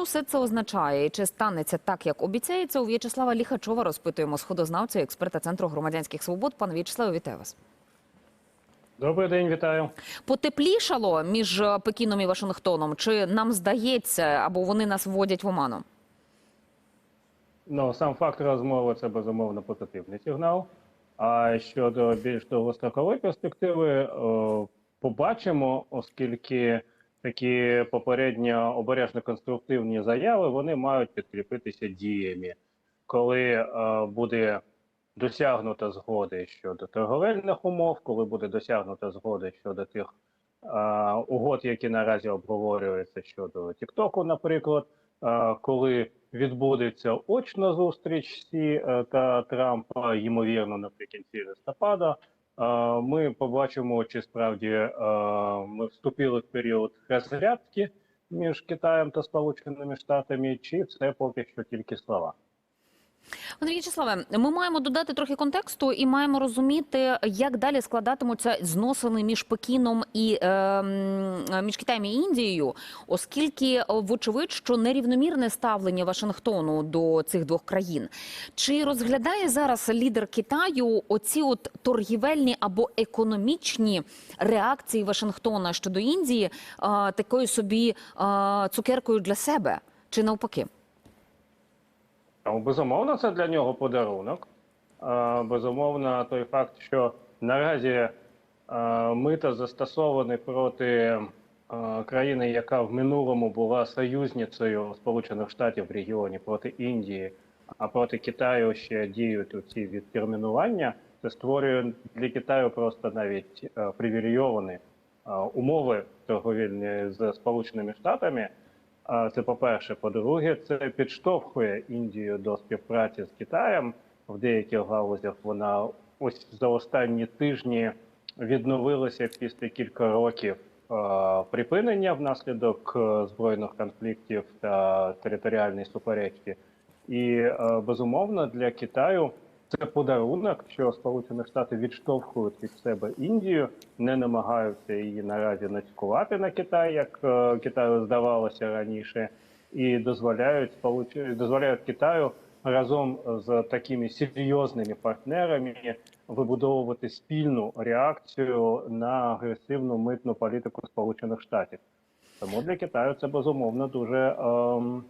Що все це означає? І чи станеться так, як обіцяється? У В'ячеслава Ліхачова розпитуємо сходознавця, і експерта Центру громадянських свобод. Пане В'ячеславе, вітаю вас. Добрий день, вітаю. Потеплішало між е, Пекіном і Вашингтоном? Чи нам здається, або вони нас вводять в оману? Ну сам факт розмови це безумовно позитивний сигнал. А щодо більш довгострокової перспективи, о, побачимо, оскільки такі попередньо обережно конструктивні заяви вони мають підкріпитися діями, коли е, буде досягнута згоди щодо торговельних умов, коли буде досягнута згода щодо тих е, угод, які наразі обговорюються щодо Тіктоку, наприклад, е, коли відбудеться очна зустріч Сі е, та Трампа, ймовірно, наприкінці листопада. Ми побачимо, чи справді ми вступили в період розрядки між Китаєм та Сполученими Штатами, чи це поки що тільки слова. Пане В'ячеславе, ми маємо додати трохи контексту і маємо розуміти, як далі складатимуться зносини між Пекіном і е, між Китаєм і Індією, оскільки вочевидь, що нерівномірне ставлення Вашингтону до цих двох країн. Чи розглядає зараз лідер Китаю оці от торгівельні або економічні реакції Вашингтона щодо Індії е, такою собі е, цукеркою для себе, чи навпаки? Безумовно, це для нього подарунок. Безумовно, той факт, що наразі е, мита застосовані проти е, країни, яка в минулому була союзницею Сполучених Штатів в регіоні проти Індії, а проти Китаю ще діють ці відтермінування. Це створює для Китаю просто навіть е, привілейовані умови торговельні з Сполученими Штатами. Це по-перше. По-друге, це підштовхує Індію до співпраці з Китаєм. В деяких галузях вона ось за останні тижні відновилася після кілька років припинення внаслідок е, збройних конфліктів та територіальної суперечки. І е, безумовно для Китаю це подарунок, що Сполучені Штати відштовхують від себе Індію, не намагаються її наразі нацькувати на Китай, як е, Китаю здавалося раніше, і дозволяють дозволяють Китаю разом з такими серйозними партнерами вибудовувати спільну реакцію на агресивну митну політику Сполучених Штатів. Тому для Китаю це безумовно дуже ем,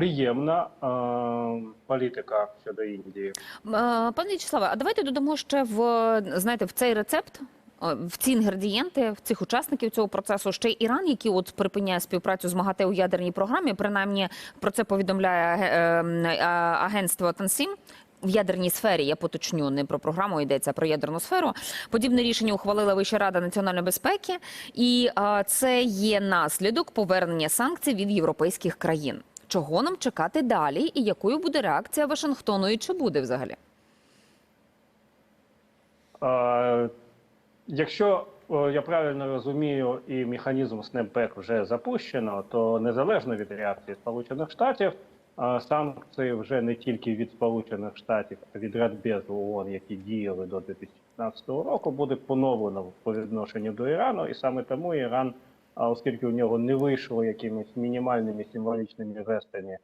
приємна ем, політика щодо Індії. Е, Пане В'ячеславе, а давайте додамо ще в знаєте в цей рецепт. е, В ці інгредієнти в цих учасників цього процесу ще й Іран, який от припиняє співпрацю з МАГАТЕ у ядерній програмі. Принаймні про це повідомляє е, е, агентство Тансім. В ядерній сфері я поточню не про програму йдеться про ядерну сферу. Подібне рішення ухвалила Вища рада національної безпеки, і е, це є наслідок повернення санкцій від європейських країн. Чого нам чекати далі, і якою буде реакція Вашингтону, і чи буде взагалі? Е, Якщо я правильно розумію, і механізм снепбек вже запущено, то незалежно від реакції Сполучених Штатів, санкції вже не тільки від Сполучених Штатів, а від Радбезу ООН, які діяли до 2015 року, буде поновлено по відношенню до Ірану, і саме тому Іран, а оскільки у нього не вийшло якимись мінімальними символічними жестами е,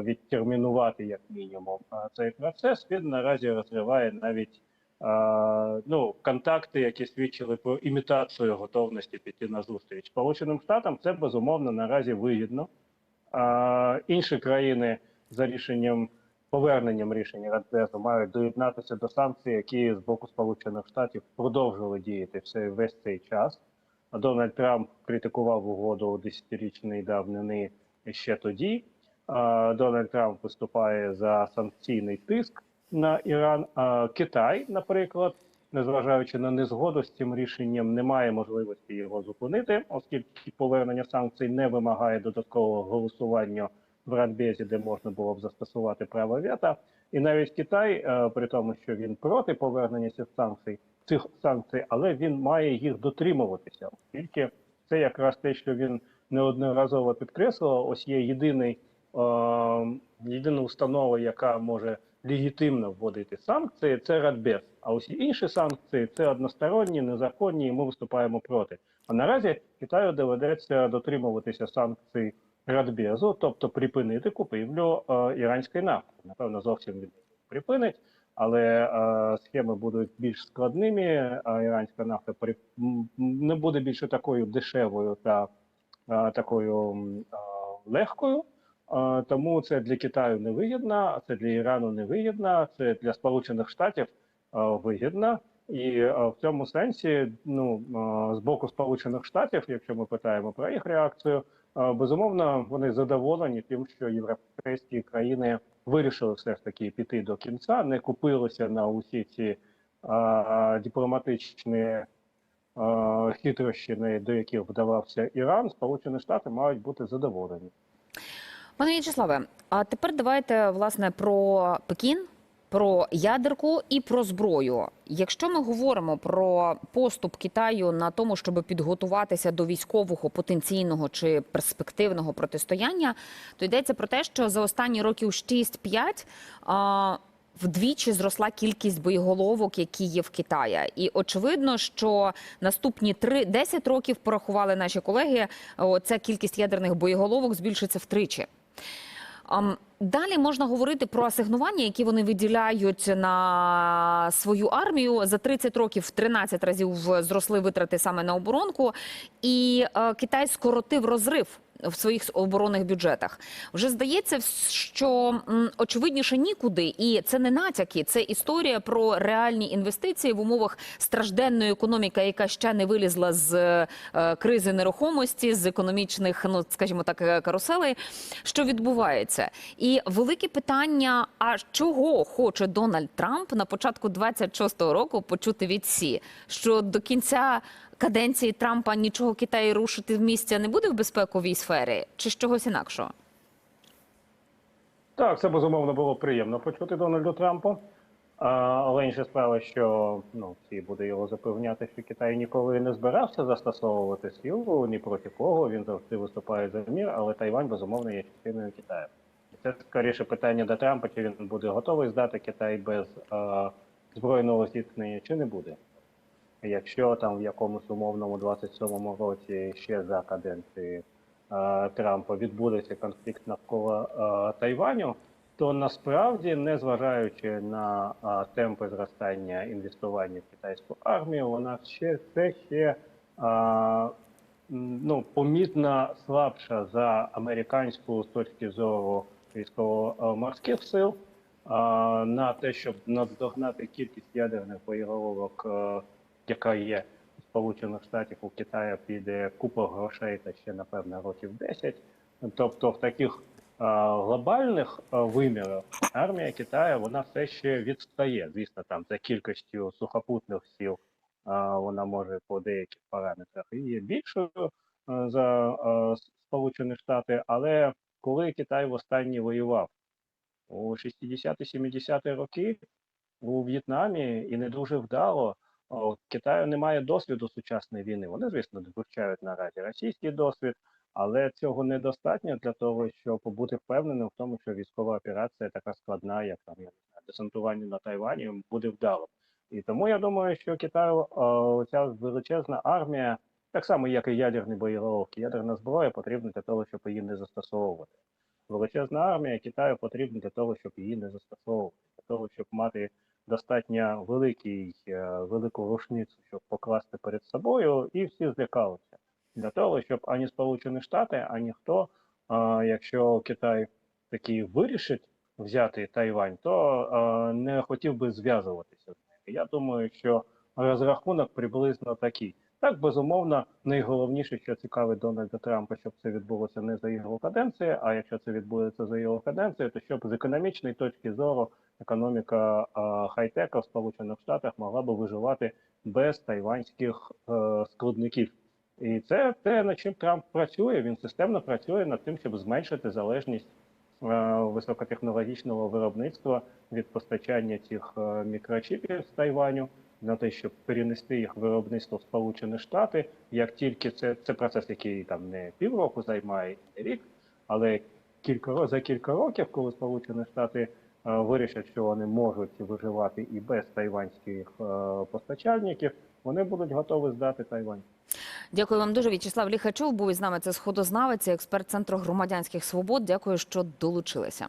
відтермінувати як мінімум е, цей процес, він наразі розриває навіть. Е, ну, контакти, які свідчили про імітацію готовності піти на зустріч Сполученим Штатам, це безумовно наразі вигідно. Інші країни за рішенням поверненням рішення Радбезу мають доєднатися до санкцій, які з боку Сполучених Штатів продовжували діяти все весь цей час. Дональд Трамп критикував угоду десятирічної давнини ще тоді. Дональд Трамп виступає за санкційний тиск на Іран. Китай, наприклад, незважаючи на незгоду з цим рішенням, не має можливості його зупинити, оскільки повернення санкцій не вимагає додаткового голосування в Радбезі, де можна було б застосувати право вето. І навіть Китай, е, при тому, що він проти повернення цих санкцій, цих санкцій, але він має їх дотримуватися, оскільки це якраз те, що він неодноразово підкреслював. Ось є єдиний е, єдина установа, яка може легітимно вводити санкції, це Радбез. А усі інші санкції це односторонні, незаконні, і ми виступаємо проти. А наразі Китаю доведеться дотримуватися санкцій Радбезу, тобто припинити купівлю е, іранської нафти. Напевно, зовсім він припинить, але е, схеми будуть більш складними. А іранська нафта не буде більше такою дешевою та е, такою е, легкою. Е, Тому це для Китаю невигідно, це для Ірану невигідно, це для Сполучених Штатів е, вигідно. І е, в цьому сенсі, ну е, з боку Сполучених Штатів, якщо ми питаємо про їх реакцію, е, безумовно вони задоволені тим, що європейські країни вирішили все ж таки піти до кінця, не купилися на усі ці а, дипломатичні а, хитрощини, до яких вдавався Іран. Сполучені Штати мають бути задоволені. Пане В'ячеславе, а тепер давайте власне про Пекін, про ядерку і про зброю. Якщо ми говоримо про поступ Китаю на тому, щоб підготуватися до військового потенційного чи перспективного протистояння, то йдеться про те, що за останні років 6-5 а, Вдвічі зросла кількість боєголовок, які є в Китаї, і очевидно, що наступні 3-10 років порахували наші колеги. Ця кількість ядерних боєголовок збільшиться втричі. Далі можна говорити про асигнування, які вони виділяють на свою армію. За 30 років 13 разів зросли витрати саме на оборонку, і е, Китай скоротив розрив в своїх оборонних бюджетах. Вже здається, що очевидніше нікуди, і це не натяки, це історія про реальні інвестиції в умовах стражденної економіки, яка ще не вилізла з е, кризи нерухомості, з економічних, ну скажімо так, е, каруселей. Що відбувається? І велике питання: а чого хоче Дональд Трамп на початку 26-го року почути від Сі, що до кінця каденції Трампа нічого Китаю рушити в місця не буде в безпековій сфері, чи з чогось інакшого? Так, це безумовно було приємно почути Дональду Трампу. Але інша справа, що ну всі буде його запевняти, що Китай ніколи не збирався застосовувати силу ні проти кого. Він завжди виступає за мір, але Тайвань безумовно є частиною Китаю. Це скоріше питання до Трампа, чи він буде готовий здати Китай без а, збройного зіткнення, чи не буде. Якщо там в якомусь умовному 27-му році ще за каденції е, Трампа відбудеться конфлікт навколо е, Тайваню, то насправді, незважаючи на е, темпи зростання інвестування в китайську армію, вона ще це ще е, ну, помітно слабша за американську з точки зору військово-морських сил. е, На те, щоб наздогнати кількість ядерних боєголовок, е, яка є Сполучених Штатів у Китаю, піде купа грошей та ще напевно років 10. Тобто, в таких глобальних вимірах армія Китаю вона все ще відстає. Звісно, там за кількістю сухопутних сил а, вона може по деяких параметрах і є більшою за Сполучені Штати, але коли Китай востаннє воював у 60-70-ті роки у В'єтнамі і не дуже вдало. О, Китаю немає досвіду сучасної війни. Вони, звісно, вивчають наразі російський досвід, але цього недостатньо для того, щоб бути впевненим в тому, що військова операція така складна, як там я не знаю, десантування на Тайвані, буде вдалим. І тому я думаю, що Китаю ця величезна армія, так само як і ядерні боєголовки, ядерна зброя потрібна для того, щоб її не застосовувати. Величезна армія Китаю потрібна для того, щоб її не застосовувати, для того, щоб мати достатньо великий, е, велику рушницю, щоб покласти перед собою, і всі злякалися для того, щоб ані Сполучені Штати, ані хто, якщо Китай таки вирішить взяти Тайвань, то не хотів би зв'язуватися з ними. Я думаю, що розрахунок приблизно такий. Так, безумовно, найголовніше, що цікавить Дональда Трампа, щоб це відбулося не за його каденції, а якщо це відбудеться за його каденцією, то щоб з економічної точки зору економіка хай-тека в Сполучених Штатах могла би виживати без тайванських е, складників. І це те, над чим Трамп працює. Він системно працює над тим, щоб зменшити залежність е, високотехнологічного виробництва від постачання цих е, мікрочіпів з Тайваню. На те, щоб перенести їх виробництво в Сполучені Штати, як тільки це, це процес, який там не півроку займає, не рік, але кілька за кілька років, коли Сполучені Штати е, вирішать, що вони можуть виживати і без тайванських е, постачальників, вони будуть готові здати Тайвань. Дякую вам дуже. В'ячеслав Ліхачов був із нами. Це сходознавець, і експерт центру громадянських свобод. Дякую, що долучилися.